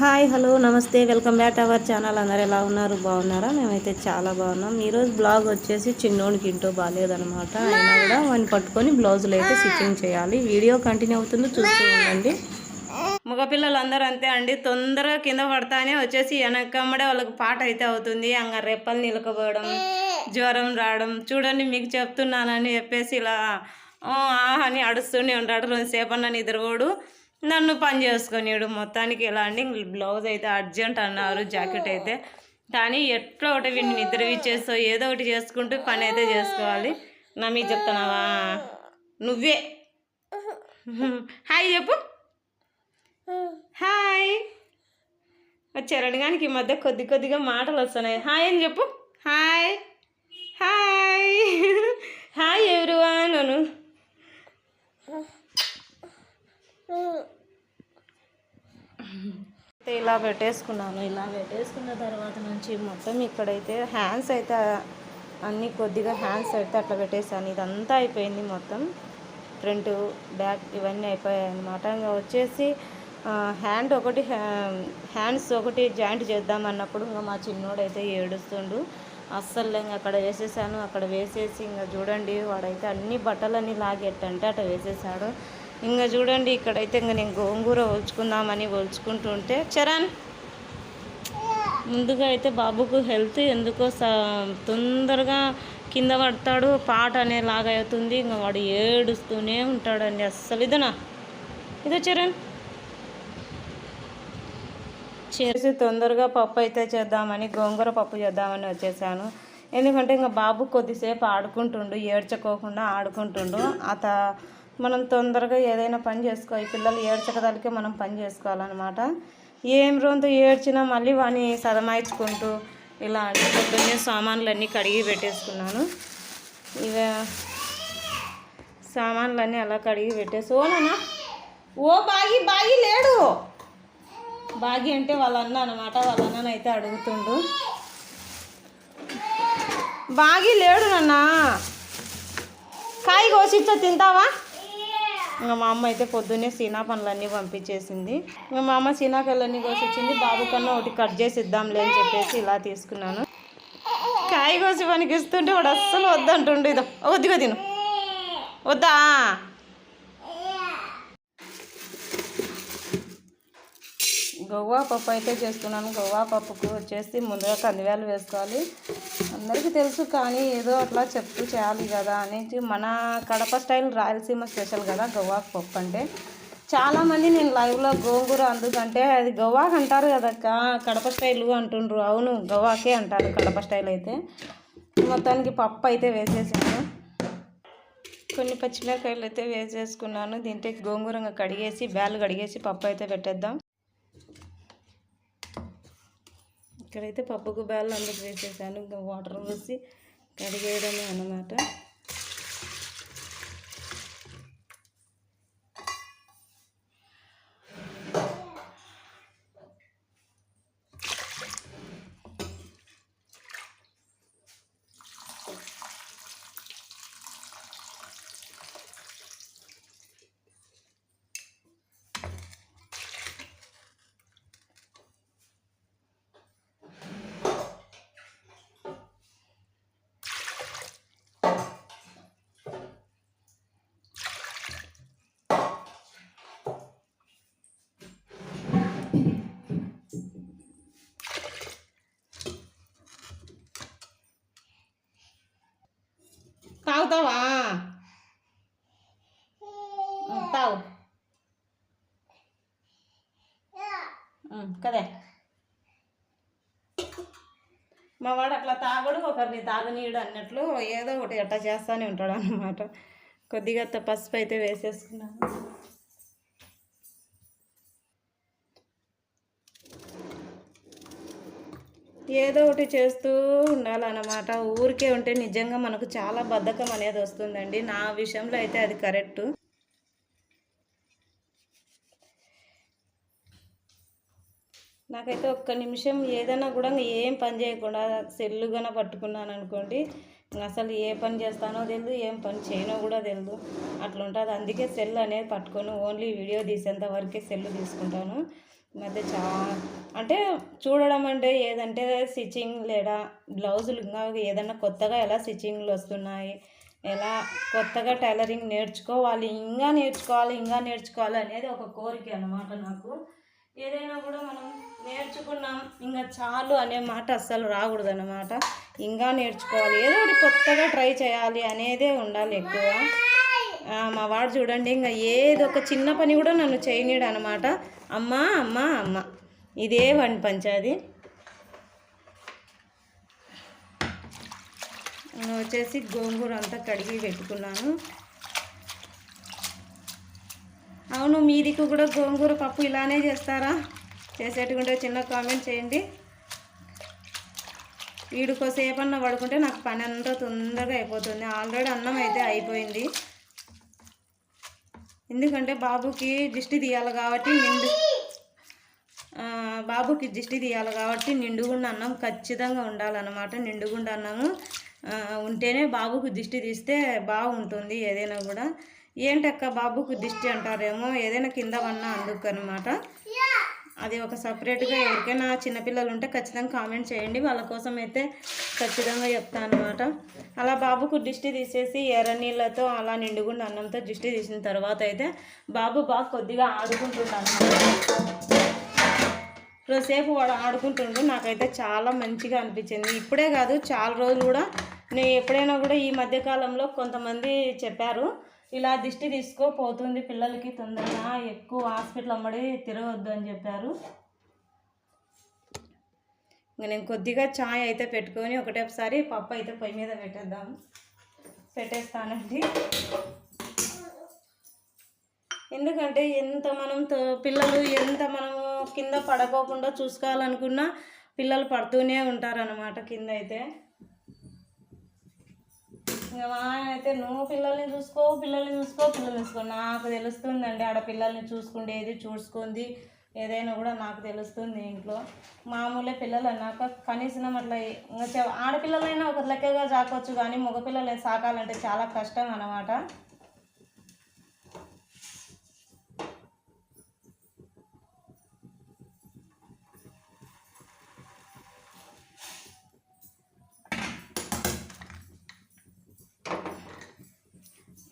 Hi hello నమస్తే welcome back our channel. అందరు ఎలా ఉన్నారు? బాగున్నారా? మేమైతే చాలా బాగున్నాం. ఈరోజు బ్లాగ్ వచ్చేసి చిన్నోడికి ఇంటో బాగాలేదనమాట అయినా కూడా వాడిని పట్టుకొని బ్లౌజులు అయితే స్టిచ్చింగ్ చేయాలి. వీడియో కంటిన్యూ అవుతుంది. చూస్తూ ఉండండి. మగపిల్లలు అందరూ అంతే అండి. తొందరగా కింద పడతానే వచ్చేసి వెనకమ్మడే వాళ్ళకి పాట అయితే అవుతుంది. అంగ రెప్పలు నిలకపోవడం జ్వరం రావడం. చూడండి మీకు చెప్తున్నానని చెప్పేసి ఇలా ఆహా అని అడుస్తూనే ఉంటాడు. రెండుసేపు అన్న నిద్రపోడు. నన్ను పని చేసుకునేడు. మొత్తానికి ఎలా అండి? బ్లౌజ్ అయితే అర్జెంట్ అన్నారు జాకెట్ అయితే. కానీ ఎట్లా ఒకటి వీడిని నిద్ర ఇచ్చేస్తో ఏదో ఒకటి చేసుకుంటూ పని అయితే చేసుకోవాలి. నా మీకు చెప్తున్నావా? నువ్వే. హాయ్ చెప్పు. హాయ్. వచ్చారనగానికి ఈ మధ్య కొద్ది కొద్దిగా మాటలు వస్తున్నాయి. హాయ్ అని చెప్పు. హాయ్. హాయ్. హాయ్ ఎవరువా నన్ను అయితే ఇలా పెట్టేసుకున్నాను. ఇలా పెట్టేసుకున్న తర్వాత నుంచి మొత్తం ఇక్కడైతే హ్యాండ్స్ అయితే అన్ని కొద్దిగా హ్యాండ్స్ అయితే అట్లా పెట్టేసాను ఇదంతా అయిపోయింది మొత్తం. ఫ్రంట్ బ్యాక్ ఇవన్నీ అయిపోయాయి అనమాట ఇంకా వచ్చేసి హ్యాండ్ ఒకటి హ్యా- హ్యాండ్స్ ఒకటి జాయింట్ చేద్దాం అన్నప్పుడు ఇంకా మా చిన్నోడైతే ఏడుస్తుండు. అస్సలు ఇంకా అక్కడ వేసేసాను. అక్కడ వేసేసి ఇంకా చూడండి వాడైతే అన్ని బట్టలన్నీ లాగెట్టంటే అట్లా వేసేసాడు. ఇంకా చూడండి ఇక్కడైతే ఇంకా నేను గోంగూర ఒలుచుకుందామని ఒలుచుకుంటుంటే చరణ్ ముందుగా అయితే బాబుకు హెల్త్ ఎందుకో స తొందరగా కింద పడతాడు పాట అనేలాగా అవుతుంది. ఇంకా వాడు ఏడుస్తూనే ఉంటాడండి అస్సలు. ఇదనా? ఇదో చరణ్. చేసి తొందరగా పప్పు అయితే చేద్దామని గోంగూర పప్పు చేద్దామని వచ్చేసాను. ఎందుకంటే ఇంకా బాబు కొద్దిసేపు ఆడుకుంటుండు ఏడ్చుకోకుండా ఆడుకుంటుండు. అత మనం తొందరగా ఏదైనా పని చేసుకో ఈ పిల్లలు ఏడ్చకదలికే మనం పని చేసుకోవాలన్నమాట. ఏం రోజుతో ఏడ్చినా మళ్ళీ వాని సదమాయించుకుంటూ ఇలా అంటే పొద్దున్నే సామాన్లు అన్నీ కడిగి పెట్టేసుకున్నాను. ఇవ సామాన్లన్నీ అలా కడిగి పెట్టేసి ఓ నాన్న ఓ బాగి బాగి లేడు. బాగి అంటే వాళ్ళ అన్న అనమాట వాళ్ళ అన్ననైతే అడుగుతుండు. బాగి లేడు నాన్న. కాయ కోసిచ్చా తింటావా? ఇంకా మా అమ్మ అయితే పొద్దున్నే సీనా పనులన్నీ పంపించేసింది. ఇంకా మా అమ్మ సీనాకాయలన్నీ కోసిచ్చింది. బాబు కన్నా ఒకటి కట్ చేసి ఇద్దాంలే అని చెప్పేసి ఇలా తీసుకున్నాను. కాయ కోసి పనికి ఇస్తుంటే వాడు అస్సలు వద్దంటుండు. ఇదో వద్దుగా తిను. వద్దా? గవ్వా పప్పు అయితే చేస్తున్నాను. గవ్వా పప్పుకు వచ్చేసి ముందుగా కందివేలు వేసుకోవాలి. అందరికీ తెలుసు కానీ ఏదో అట్లా చెప్తూ చేయాలి కదా అనేసి మన కడప స్టైల్ రాయలసీమ స్పెషల్ కదా గవ్వాకు పప్పు అంటే. చాలామంది నేను లైవ్లో గోంగూర అందుకంటే అది గవ్వాకు అంటారు కదక్క కడప స్టైల్ అంటుండ్రు. అవును గవ్వాకే అంటారు కడప స్టైల్ అయితే. మొత్తానికి పప్పు అయితే వేసేసాను. కొన్ని పచ్చిమిరకాయలు అయితే వేసేసుకున్నాను. దీంట్లో గోంగూరంగా కడిగేసి బ్యాలు కడిగేసి పప్పు అయితే పెట్టేద్దాం. ఇక్కడైతే పప్పుకు బ్యాలు అందుకు వేసేసాను. ఇంకా వాటర్ పోసి కడిగేయడమే అన్నమాట. తాగుతావా తావు కదే మా వాడు అట్లా తాగడు ఒకరిని తాగనీయడు అన్నట్లు ఏదో ఒకటి అట్లా చేస్తూనే ఉంటాడు అన్నమాట. కొద్దిగా పసుపు అయితే వేసేసుకున్నాను. ఏదో ఒకటి చేస్తూ ఉండాలన్నమాట. ఊరికే ఉంటే నిజంగా మనకు చాలా బద్ధకం అనేది వస్తుందండి. నా విషయంలో అయితే అది కరెక్ట్. నాకైతే ఒక్క నిమిషం ఏదైనా కూడా ఏం పని చేయకుండా సెల్లుగా పట్టుకున్నాను అనుకోండి. అసలు ఏ పని చేస్తానో తెలియదు ఏం పని చేయనో కూడా తెలియదు అట్లా ఉంటుంది అందుకే సెల్ అనేది పట్టుకొని ఓన్లీ వీడియో తీసేంత వరకే సెల్ తీసుకుంటాను. మధ్య చాలా అంటే చూడడం అంటే ఏదంటే స్టిచ్చింగ్ లేదా బ్లౌజులు ఇంకా ఏదన్నా కొత్తగా ఎలా స్టిచ్చింగ్లు వస్తున్నాయి ఎలా కొత్తగా టైలరింగ్ నేర్చుకోవాలి ఇంకా నేర్చుకోవాలి ఇంకా నేర్చుకోవాలి అనేది ఒక కోరిక అనమాట నాకు. ఏదైనా కూడా మనం నేర్చుకున్నాం ఇంకా చాలు అనే మాట అస్సలు రాకూడదు అనమాట ఇంకా నేర్చుకోవాలి ఏదో ఒకటి కొత్తగా ట్రై చేయాలి అనేదే ఉండాలి ఎక్కువ. మా వాడు చూడండి ఇంకా ఏదో ఒక చిన్న పని కూడా నన్ను చేయనీడు అనమాట అమ్మ అమ్మ అమ్మ. ఇదే వన్ పంచాది. వచ్చేసి గోంగూర అంతా కడిగి పెట్టుకున్నాను. అవును మీదికి కూడా గోంగూర పప్పు ఇలానే చేస్తారా? చేసేట్టుకుంటే చిన్న కామెంట్ చేయండి. వీడికోసేపన్నా పడుకుంటే నాకు పని అంతా తొందరగా అయిపోతుంది. ఆల్రెడీ అన్నం అయితే అయిపోయింది. ఎందుకంటే బాబుకి దిష్టి తీయాలి కాబట్టి నిండు బాబుకి దిష్టి తీయాలి కాబట్టి నిండుగుండ అన్నం ఖచ్చితంగా ఉండాలన్నమాట. నిండుగుండ అన్నము ఉంటేనే బాబుకు దిష్టి తీస్తే బాగుంటుంది ఏదైనా కూడా. ఏంటక్క బాబుకు దిష్టి అంటారేమో ఏదైనా కింద వన్నా అందుకు అనమాట అది ఒక సపరేట్గా ఎవరికైనా చిన్నపిల్లలు ఉంటే ఖచ్చితంగా కామెంట్ చేయండి. వాళ్ళ కోసం అయితే ఖచ్చితంగా చెప్తాను అనమాట అలా బాబుకు దిష్టి తీసేసి ఎర్ర నీళ్ళతో అలా నిండుగుండ అన్నంతో దిష్టి తీసిన తర్వాత అయితే బాబు బాగా కొద్దిగా ఆడుకుంటున్నాను రోజుసేపు వాడు ఆడుకుంటుండు. నాకైతే చాలా మంచిగా అనిపించింది. ఇప్పుడే కాదు చాలా రోజులు కూడా నేను ఎప్పుడైనా కూడా ఈ మధ్యకాలంలో కొంతమంది చెప్పారు ఇలా దిష్టి తీసుకోపోతుంది పిల్లలకి తొందరగా ఎక్కువ హాస్పిటల్ అమ్మడి తిరగొద్దు అని చెప్పారు. ఇంకా నేను కొద్దిగా ఛాయ్ అయితే పెట్టుకొని ఒకటేసారి పప్పు అయితే పొయ్యి మీద పెట్టేద్దాం. పెట్టేస్తానండి. ఎందుకంటే ఎంత మనం తో- పిల్లలు ఎంత మనము కింద పడకోకుండా చూసుకోవాలనుకున్నా పిల్లలు పడుతూనే ఉంటారన్నమాట కింద అయితే. ఇంకా మా ఆయన అయితే నువ్వు పిల్లల్ని చూసుకో పిల్లల్ని చూసుకో పిల్లల్ని చూసుకో. నాకు తెలుస్తుందండి ఆడ పిల్లల్ని చూసుకుండేది చూసుకుంది ఏదైనా కూడా నాకు తెలుస్తుంది ఇంట్లో. మామూలే పిల్లలు అన్నాక కనీసం అట్లా ఇంకా ఆడపిల్లలైనా ఒక లెక్కగా చాకొచ్చు కానీ మగపిల్లలు సాకాలంటే చాలా కష్టం అన్నమాట.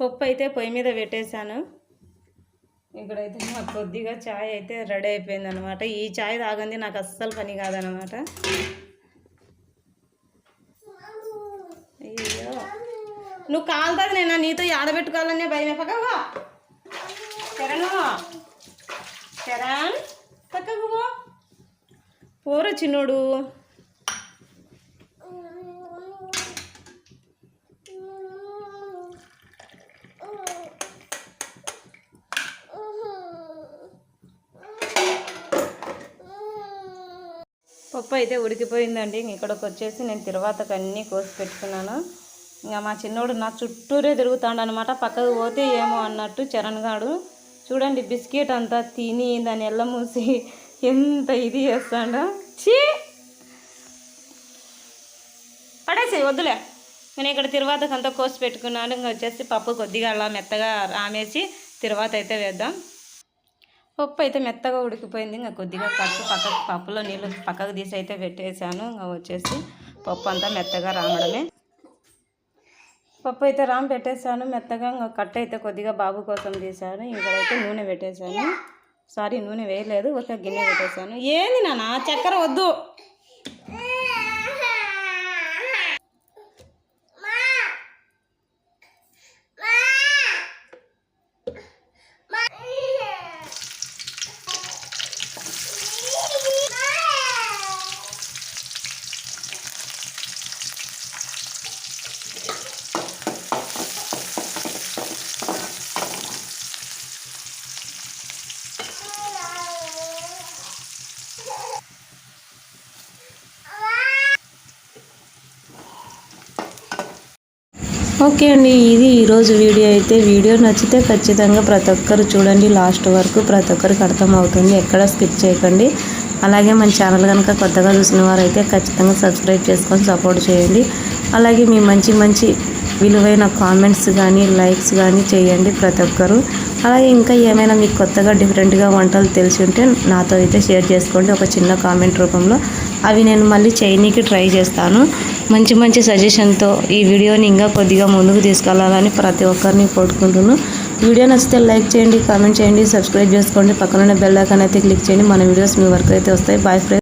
పప్పు అయితే పొయ్యి మీద పెట్టేశాను. ఇక్కడైతే నాకు కొద్దిగా చాయ్ అయితే రెడీ అయిపోయింది అనమాట ఈ చాయ్ తాగంది నాకు అస్సలు పని కాదనమాట అయ్యో నువ్వు కాలుతుంది నేను? నీతో ఆడబెట్టుకోవాలనే భయం పక్కగా చరణ్ చరణ్ పక్కకు పో. పోరు చిన్నోడు. పప్పు అయితే ఉడికిపోయిందండి. ఇక్కడికి వచ్చేసి నేను తిరువాతకు అన్నీ కోసి పెట్టుకున్నాను. ఇంకా మా చిన్నోడు నా చుట్టూరే తిరుగుతాడు అనమాట పక్కకు పోతే ఏమో అన్నట్టు చరణ్ గాడు చూడండి బిస్కెట్ అంతా తిని దాన్ని ఎల్ల మూసి ఎంత ఇది చేస్తాడో. చీ పడేసి వద్దులే. నేను ఇక్కడ తిరువాతకు అంతా కోసి పెట్టుకున్నాను. ఇంకా వచ్చేసి పప్పు కొద్దిగా అలా మెత్తగా రామేసి తిరువాత అయితే వేద్దాం. పప్పు అయితే మెత్తగా ఉడికిపోయింది. ఇంకా కొద్దిగా కట్టు పక్కకు పప్పులో నీళ్ళు పక్కకు తీసి అయితే పెట్టేశాను. ఇంకా వచ్చేసి పప్పు అంతా మెత్తగా రామడమే. పప్పు అయితే రామ్ పెట్టేశాను. మెత్తగా ఇంకా కట్ అయితే కొద్దిగా బాబు కోసం తీశాను. ఇక్కడైతే నూనె పెట్టేశాను. సారీ నూనె వేయలేదు. ఒక గిన్నె పెట్టేశాను. ఏంది నాన్న? చక్కెర వద్దు. ఓకే అండి ఇది ఈరోజు వీడియో అయితే. వీడియో నచ్చితే ఖచ్చితంగా ప్రతి ఒక్కరు చూడండి. లాస్ట్ వరకు ప్రతి ఒక్కరికి అర్థమవుతుంది. ఎక్కడ స్కిప్ చేయకండి. అలాగే మన ఛానల్ కనుక కొత్తగా చూసిన వారైతే ఖచ్చితంగా సబ్స్క్రైబ్ చేసుకొని సపోర్ట్ చేయండి. అలాగే మీ మంచి మంచి విలువైన కామెంట్స్ కానీ లైక్స్ కానీ చేయండి ప్రతి ఒక్కరు. అలాగే ఇంకా ఏమైనా మీకు కొత్తగా డిఫరెంట్గా వంటలు తెలిసి ఉంటే నాతో అయితే షేర్ చేసుకోండి. ఒక చిన్న కామెంట్ రూపంలో. అవి నేను మళ్ళీ చేయనీకి ట్రై చేస్తాను. మంచి మంచి సజెషన్తో ఈ వీడియోని ఇంకా కొద్దిగా ముందుకు తీసుకెళ్ళాలని ప్రతి ఒక్కరిని కోరుకుంటున్నాను. వీడియో నచ్చితే లైక్ చేయండి కామెంట్ చేయండి సబ్స్క్రైబ్ చేసుకోండి. పక్కన బెల్ ఐకాన్ అయితే క్లిక్ చేయండి. మన వీడియోస్ మీ వరకు అయితే వస్తాయి. Bye friends